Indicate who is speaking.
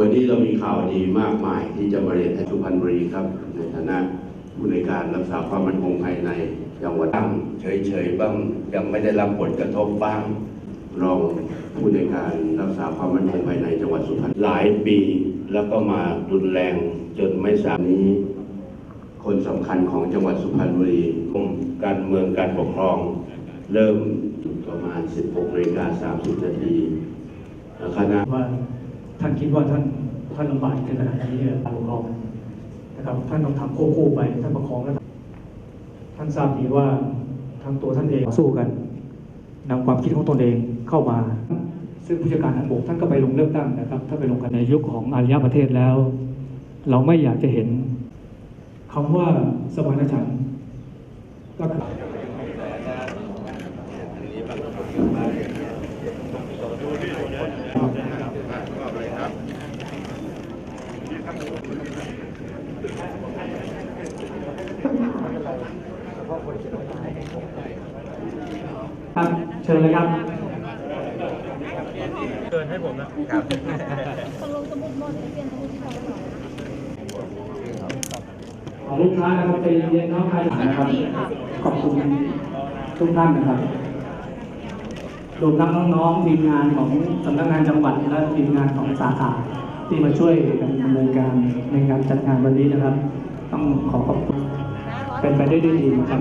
Speaker 1: วันนี้เรามีข่าวดีมากมายที่จะมาเรียนให้สุพรรณบุรีครับ ในฐานะผู้ในวยการรักษาความมั่นคงภายในจังหวัดตั้งเฉยๆบ้างยังไม่ได้รับผลกระทบบ้างรองผู้ในวยการรักษาความมั่นคงภายในจังหวัดสุพรรณหลายปี แล้วก็มารุนแรงจนไม่สามารถนี้ คนสำคัญของจังหวัดสุพรรณบุรีกรมการเมืองการปกครอง เริ่มประมาณ 16นาฬิกา30นาทีคณะ
Speaker 2: ว่า ท่านคิดว่าท่านท่านลำบากขนาดนี้เนี่ยการปกครองนะครับ ท่านต้องทำควบคู่ไป ท่านประคองแล้วท่านทราบดีว่าทั้งตัวท่านเองสู้กันนำความคิดของตนเองเข้ามา ซึ่งผู้จัดการทางบกท่านก็ไปลงเลือกตั้งนะครับถ้านไปลงกันในยุคของอารยประเทศแล้ว เราไม่อยากจะเห็นคำว่าสมานฉันท์ก็คือ ครับ เชิญเลยครับ
Speaker 3: ตกลงสมุดโน้ตเปลี่ยนสมุดที่เราหน่อย
Speaker 2: ขอลูกค้านะครับใจเย็นๆน้องใครนะครับ ขอบคุณทุกท่านนะครับ รวมทั้งน้องๆทีมงานของสำนักงานจังหวัดและทีมงานของสาขาที่มาช่วยกันดำเนินการในการจัดงานวันนี้นะครับ ต้องขอขอบคุณเป็นไปได้ด้วยดีนะครับ